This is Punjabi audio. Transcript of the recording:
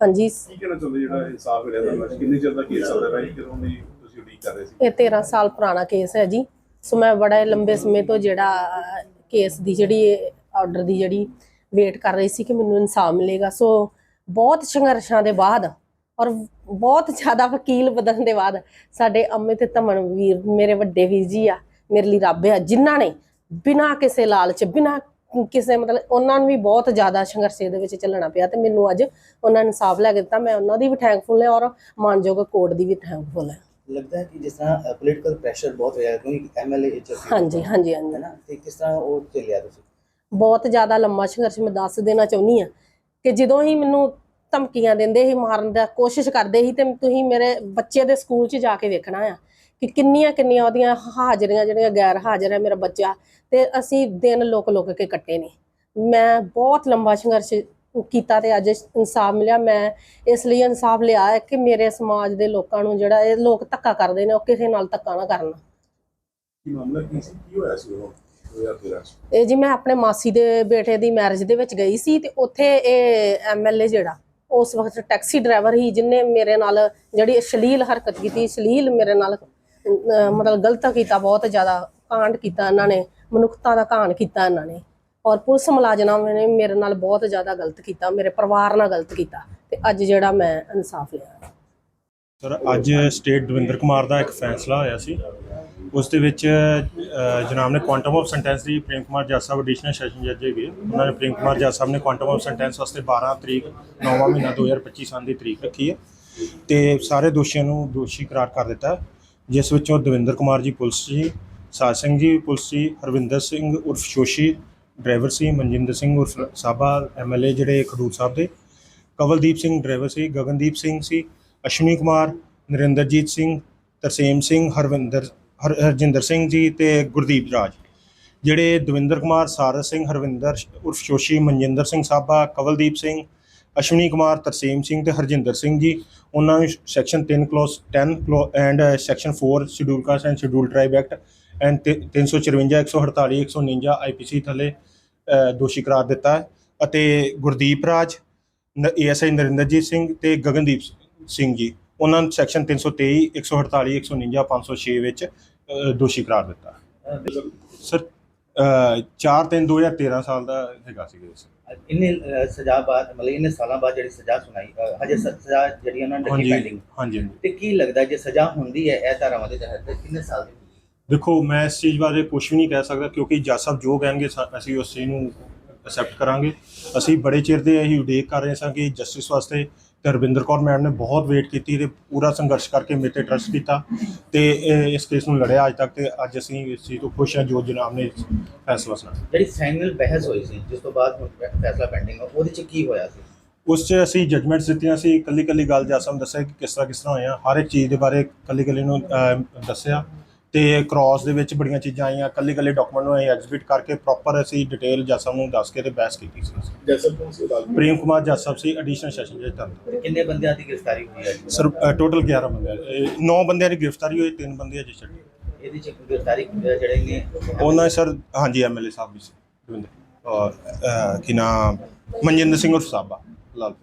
ਹਾਂਜੀ। ਕੀ ਕਹਿਣਾ ਚਾਹੁੰਦੇ ਜਿਹੜਾ ਇਨਸਾਫ ਮਿਲਿਆ ਤੁਹਾਨੂੰ ਅੱਜ? ਕਿੰਨੇ ਚਿਰ ਦਾ ਕੇਸ ਚੱਲਦਾ ਰਿਹਾ ਕਿਦੋਂ ਦੀ ਤੁਸੀਂ ਉਡੀਕ ਕਰ ਰਹੇ ਸੀ? ਇਹ 13 ਸਾਲ ਪੁਰਾਣਾ ਕੇਸ ਹੈ ਜੀ। ਸੋ ਮੈਂ ਬੜਾ ਲੰਬੇ ਸਮੇਂ ਤੋਂ ਜਿਹੜਾ ਕੇਸ ਦੀ ਜਿਹੜੀ ਆਰਡਰ ਦੀ ਜਿਹੜੀ ਵੇਟ ਕਰ ਰਹੀ ਸੀ ਕਿ ਮੈਨੂੰ ਇਨਸਾਫ ਮਿਲੇਗਾ। ਸੋ ਬਹੁਤ ਸੰਘਰਸ਼ਾਂ ਦੇ ਬਾਅਦ ਔਰ ਬਹੁਤ ਜ਼ਿਆਦਾ ਵਕੀਲ ਬਦਲਣ ਦੇ ਬਾਅਦ ਸਾਡੇ ਅਮਿਤ ਧਮਨ ਵੀਰ ਮੇਰੇ ਵੱਡੇ ਵੀਰ ਜੀ ਆ ਮੇਰੇ ਲਈ ਰੱਬ ਆ ਜਿਨ੍ਹਾਂ ਨੇ ਬਿਨਾਂ ਕਿਸੇ ਲਾਲਚ ਬਿਨਾਂ ਕਿਸੇ ਮਤਲਬ ਉਹਨਾਂ ਨੂੰ ਵੀ ਬਹੁਤ ਜ਼ਿਆਦਾ ਸੰਘਰਸ਼ ਦੇ ਵਿੱਚ ਚੱਲਣਾ ਪਿਆ ਤੇ ਮੈਨੂੰ ਅੱਜ ਉਹਨਾਂ ਨੇ ਇਨਸਾਫ ਲੈ ਕੇ ਦਿੱਤਾ ਮੈਂ ਉਹਨਾਂ ਦੀ ਵੀ ਥੈਂਕਫੁਲ ਹਾਂ ਔਰ ਮਾਨਯੋਗ ਕੋਰਟ ਦੀ ਵੀ ਥੈਂਕਫੁਲ ਹਾਂ। ਲੱਗਦਾ ਹੈ ਕਿ ਜਿਸ ਤਰ੍ਹਾਂ ਪੋਲੀਟੀਕਲ ਪ੍ਰੈਸ਼ਰ ਬਹੁਤ ਹੋਇਆ ਕਿਉਂਕਿ ਐਮਐਲਏ ਚੱਲ ਹਾਂਜੀ ਹਾਂਜੀ ਹਾਂਜੀ। ਹੈ ਨਾ? ਤੇ ਕਿਸ ਤਰ੍ਹਾਂ ਉਹ ਚੱਲਿਆ ਤੁਸੀਂ? ਬਹੁਤ ਜ਼ਿਆਦਾ ਲੰਮਾ ਸੰਘਰਸ਼ ਮੈਂ ਦੱਸ ਦੇਣਾ ਚਾਹੁੰਦੀ ਆ ਕਿ ਜਦੋਂ ਹੀ ਮੈਨੂੰ ਧਮਕੀਆਂ ਦਿੰਦੇ ਸੀ ਮਾਰਨ ਦਾ ਕੋਸ਼ਿਸ਼ ਕਰਦੇ ਸੀ ਤੇ ਤੁਸੀਂ ਮੇਰੇ ਬੱਚੇ ਦੇ ਸਕੂਲ 'ਚ ਜਾ ਕੇ ਵੇਖਣਾ ਆ ਕਿ ਕਿੰਨੀਆਂ ਕਿੰਨੀਆਂ ਉਹਦੀਆਂ ਹਾਜ਼ਰੀਆਂ ਜਿਹੜੀਆਂ ਗੈਰ ਹਾਜ਼ਰ ਹੈ ਮੇਰਾ ਬੱਚਾ ਤੇ ਅਸੀਂ ਦਿਨ ਲੁਕ ਲੁਕ ਕੇ ਕੱਟੇ ਨੇ। ਮੈਂ ਬਹੁਤ ਲੰਬਾ ਸੰਘਰਸ਼ ਕੀਤਾ ਤੇ ਅੱਜ ਇਨਸਾਫ ਮਿਲਿਆ। ਮੈਂ ਇਸ ਲਈ ਇਨਸਾਫ ਲਿਆ ਹੈ ਕਿ ਮੇਰੇ ਸਮਾਜ ਦੇ ਲੋਕਾਂ ਨੂੰ ਜਿਹੜਾ ਇਹ ਲੋਕ ਧੱਕਾ ਕਰਦੇ ਨੇ ਉਹ ਕਿਸੇ ਨਾਲ ਧੱਕਾ ਨਾ ਕਰਨ। ਕੀ ਮਾਮਲਾ ਕੀ ਸੀ? ਕੀ ਹੋਇਆ ਸੀ ਉਹ? 2013 ਚ? ਇਹ ਜੀ ਮੈਂ ਆਪਣੇ ਮਾਸੀ ਦੇ ਬੇਟੇ ਦੀ ਮੈਰਿਜ ਦੇ ਵਿੱਚ ਗਈ ਸੀ ਤੇ ਉੱਥੇ ਇਹ ਐਮਐਲਏ ਜਿਹੜਾ ਉਸ ਵਕਤ ਟੈਕਸੀ ਡਰਾਈਵਰ ਹੀ ਜਿਨੇ ਮੇਰੇ ਨਾਲ ਜਿਹੜੀ ਅਸ਼ਲੀਲ ਹਰਕਤ ਕੀਤੀ ਅਸ਼ਲੀਲ ਮੇਰੇ ਨਾਲ ਮਤਲਬ ਗਲਤ ਕੀਤਾ, ਬਹੁਤ ਜ਼ਿਆਦਾ ਕਾਂਡ ਕੀਤਾ ਇਹਨਾਂ ਨੇ, ਮਨੁੱਖਤਾ ਦਾ ਕਾਂਡ ਕੀਤਾ ਇਹਨਾਂ ਨੇ। ਔਰ ਪੁਲਿਸ ਮੁਲਾਜ਼ਮਾਂ ਨੇ ਮੇਰੇ ਨਾਲ ਬਹੁਤ ਜ਼ਿਆਦਾ ਗਲਤ ਕੀਤਾ, ਮੇਰੇ ਪਰਿਵਾਰ ਨਾਲ ਗਲਤ ਕੀਤਾ ਤੇ ਅੱਜ ਜਿਹੜਾ ਮੈਂ ਇਨਸਾਫ ਲਿਆ। ਸਰ, ਅੱਜ ਸਟੇਟ ਦਵਿੰਦਰ ਕੁਮਾਰ ਦਾ ਇੱਕ ਫੈਸਲਾ ਹੋਇਆ ਸੀ। ਉਸ ਦੇ ਵਿੱਚ ਜਨਾਬ ਨੇ ਕੁਆਂਟਮ ਆਫ ਸੈਂਟੈਂਸ ਦੀ ਪ੍ਰੇਮ ਕੁਮਾਰ ਜੱਜ ਸਾਹਿਬ ਐਡੀਸ਼ਨਲ ਸੈਸ਼ਨ ਜੱਜ ਹੈਗੇ। ਉਹਨਾਂ ਨੇ ਪ੍ਰੇਮ ਕੁਮਾਰ ਜੱਜ ਸਾਹਿਬ ਨੇ ਕੁਆਂਟਮ ਆਫ ਸੈਂਟੈਂਸ ਵਾਸਤੇ 12 ਤਰੀਕ 9ਵਾਂ ਮਹੀਨਾ 2025 ਸਾਲ ਦੀ ਤਰੀਕ ਰੱਖੀ ਹੈ। ਤੇ ਸਾਰੇ ਦੋਸ਼ੀਆਂ ਨੂੰ ਦੋਸ਼ੀ ਕਰਾਰ ਕਰ ਦਿੱਤਾ ਜਿਸ ਵਿੱਚੋਂ ਦਵਿੰਦਰ ਕੁਮਾਰ ਜੀ ਪੁਲਿਸ ਜੀ ਸਾਜ ਸਿੰਘ ਜੀ ਪੁਲਿਸ ਜੀ, ਹਰਵਿੰਦਰ ਸਿੰਘ ਉਰਫ ਸ਼ੋਸ਼ੀ, ਡਰਾਈਵਰ ਸੀ ਮਨਜਿੰਦਰ ਸਿੰਘ ਉਰਫ ਸਾਬਾ ਐਮਐਲਏ ਜਿਹੜੇ ਖਡੂਰ ਸਾਹਿਬ ਦੇ। ਕਵਲਦੀਪ ਸਿੰਘ ਡਰਾਈਵਰ ਸੀ, ਗਗਨਦੀਪ ਸਿੰਘ ਸੀ, ਅਸ਼ਵਨੀ ਕੁਮਾਰ, ਨਰਿੰਦਰਜੀਤ ਸਿੰਘ, ਤਰਸੇਮ ਸਿੰਘ, ਹਰਵਿੰਦਰ, ਹਰ, ਹਰਜਿੰਦਰ ਸਿੰਘ ਜੀ ਤੇ ਗੁਰਦੀਪ ਰਾਜ। ਜਿਹੜੇ ਦਵਿੰਦਰ ਕੁਮਾਰ ਸਾਰਸ ਸਿੰਘ, ਹਰਵਿੰਦਰ ਉਰਫ ਸ਼ੋਸ਼ੀ, ਮਨਜਿੰਦਰ ਸਿੰਘ ਸਾਬਾ, ਕਵਲਦੀਪ ਸਿੰਘ ਅਸ਼ਵਨੀ ਕੁਮਾਰ ਤਰਸੇਮ ਸਿੰਘ ਤੇ ਹਰਜਿੰਦਰ ਸਿੰਘ ਜੀ। ਉਹਨਾਂ ਨੂੰ section 3 clause 10 and section 4 schedule caste and schedule tribe act and 354 148 149 IPC ਥੱਲੇ ਦੋਸ਼ੀ ਕਰਾਰ ਦਿੱਤਾ ਹੈ। ਅਤੇ ਗੁਰਦੀਪ ਰਾਜ ਏਐਸਆਈ ਨਰਿੰਦਰਜੀਤ ਸਿੰਘ ਤੇ ਗਗਨਦੀਪ ਸਿੰਘ ਜੀ। ਉਹਨਾਂ ਨੂੰ ਸੈਕਸ਼ਨ 323 148 149 506 ਵਿੱਚ ਦੋਸ਼ੀ ਕਰਾਰ ਦਿੱਤਾ। ਸਰ 4 3 2013 ਸਾਲ ਦਾ ਹੈਗਾ ਸੀ ਇਸ ਇੰਨੇ ਅਹ, ਸਜ਼ਾ ਬਾਅਦ ਮਤਲਬ ਇੰਨੇ ਸਾਲਾਂ ਬਾਅਦ ਜਿਹੜੀ ਸਜ਼ਾ ਸੁਣਾਈ ਹਜੇ ਸ- ਸਜ਼ਾ ਜਿਹੜੀ ਉਹਨਾਂ ਨੇ ਰੱਖੀ ਹਾਂਜੀ ਪੈਂਡਿੰਗ ਹਾਂਜੀ ਹਾਂਜੀ। ਤੇ ਕੀ ਲੱਗਦਾ ਜੇ ਸਜ਼ਾ ਹੁੰਦੀ ਹੈ ਇਹ ਧਾਰਾਵਾਂ ਦੇ ਤਹਿਤ ਤੇ ਕਿੰਨੇ ਸਾਲ ਦੀ ਹੋਊਗੀ? ਦੇਖੋ ਮੈਂ ਇਸ ਚੀਜ਼ ਬਾਰੇ ਕੁਝ ਵੀ ਨਹੀਂ ਕਹਿ ਸਕਦਾ ਕਿਉਂਕਿ ਜੱਜ ਸਾਹਿਬ ਜੋ ਕਹਿਣਗੇ ਸਾ- ਅਸੀਂ ਉਸ ਚੀਜ਼ ਨੂੰ ਐਕਸੈਪਟ ਕਰਾਂਗੇ ਅਸੀਂ ਬੜੇ ਚਿਰ ਦੇ ਅਸੀਂ ਉਡੀਕ ਕਰ ਰਹੇ ਸਾਂ ਕਿ ਜਸਟਿਸ ਵਾਸਤੇ ਤੇ ਰਵਿੰਦਰ ਕੌਰ ਮੈਡਮ ਨੇ ਬਹੁਤ ਵੇਟ ਕੀਤੀ ਤੇ ਪੂਰਾ ਸੰਘਰਸ਼ ਕਰਕੇ ਮੇਰੇ ਤੇ ਟਰਸਟ ਕੀਤਾ ਤੇ ਇਹ ਇਸ ਕੇਸ ਨੂੰ ਲੜਿਆ ਅੱਜ ਤੱਕ ਤੇ ਅੱਜ ਅਸੀਂ ਇਸ ਚੀਜ਼ ਤੋਂ ਖੁਸ਼ ਹਾਂ ਜੋ ਜਨਾਬ ਨੇ ਫੈਸਲਾ ਸੁਣਾਇਆ ਜਿਹੜੀ ਫਾਈਨਲ ਬਹਿਸ ਹੋਈ ਸੀ ਜਿਸ ਤੋਂ ਬਾਅਦ ਹੁਣ ਫੈ- ਫੈਸਲਾ ਪੈਂਡਿੰਗ ਉਹਦੇ ਚ ਕੀ ਹੋਇਆ ਸੀ? ਉਸ 'ਚ ਅਸੀਂ ਜਜਮੈਂਟਸ ਦਿੱਤੀਆਂ ਸੀ ਕੱਲੀ ਕੱਲੀ ਗੱਲ ਜੱਜ ਸਾਹਿਬ ਨੇ ਦੱਸਿਆ ਕਿ ਕਿਸ ਤਰ੍ਹਾਂ ਕਿਸ ਤਰ੍ਹਾਂ ਹੋਇਆ ਹਰ ਇੱਕ ਚੀਜ਼ ਦੇ ਬਾਰੇ ਕੱਲੀ ਕੱਲੀ ਨੂੰ ਅਹ, ਦੱਸਿਆ। ਤੇ ਕ੍ਰਾਸ ਦੇ ਵਿੱਚ ਬੜੀਆਂ ਚੀਜ਼ਾਂ ਆਈਆਂ ਕੱਲੀ ਕੱਲੀ ਡਾਕੂਮੈਂਟ ਨੂੰ ਅਸੀਂ ਐਗਜ਼ਿਬਿਟ ਕਰਕੇ ਪ੍ਰੋਪਰ ਅਸੀਂ ਡਿਟੇਲ ਸਾਹਿਬ ਨੂੰ ਦੱਸ ਕੇ ਤੇ ਬਹਿਸ ਕੀਤੀ ਸੀ ਜੈਸਲ ਕੌਣ ਸੀ? ਅਦਾਲਤ ਪ੍ਰੇਮ ਕੁਮਾਰ ਜੱਜ ਸਾਹਿਬ ਸੀ ਐਡੀਸ਼ਨਲ ਸੈਸ਼ਨ ਜੱਜ ਕਿੰਨੇ ਬੰਦਿਆਂ ਦੀ ਗ੍ਰਿਫਤਾਰੀ ਹੋਈ ਹੈ? ਸਰ ਟੋਟਲ 11 ਬੰਦੇ 9 ਬੰਦਿਆਂ ਦੀ ਗ੍ਰਿਫਤਾਰੀ ਹੋਈ ਤਿੰਨ ਬੰਦੇ ਅਜੇ ਛੱਡੇ। ਇਹਦੇ ਚ ਗ੍ਰਿਫਤਾਰੀ ਅਹ, ਜਿਹੜੇ ਨੇ? ਉਹਨਾਂ ਸਰ ਹਾਂਜੀ ਐਮਐਲਏ ਸਾਹਿਬ ਵੀ ਸੀ ਦਵਿੰਦਰ। ਔਰ ਅਹ, ਕੀ ਨਾਮ? ਮਨਜਿੰਦਰ ਸਿੰਘ ਉਰਫ ਲਾਲ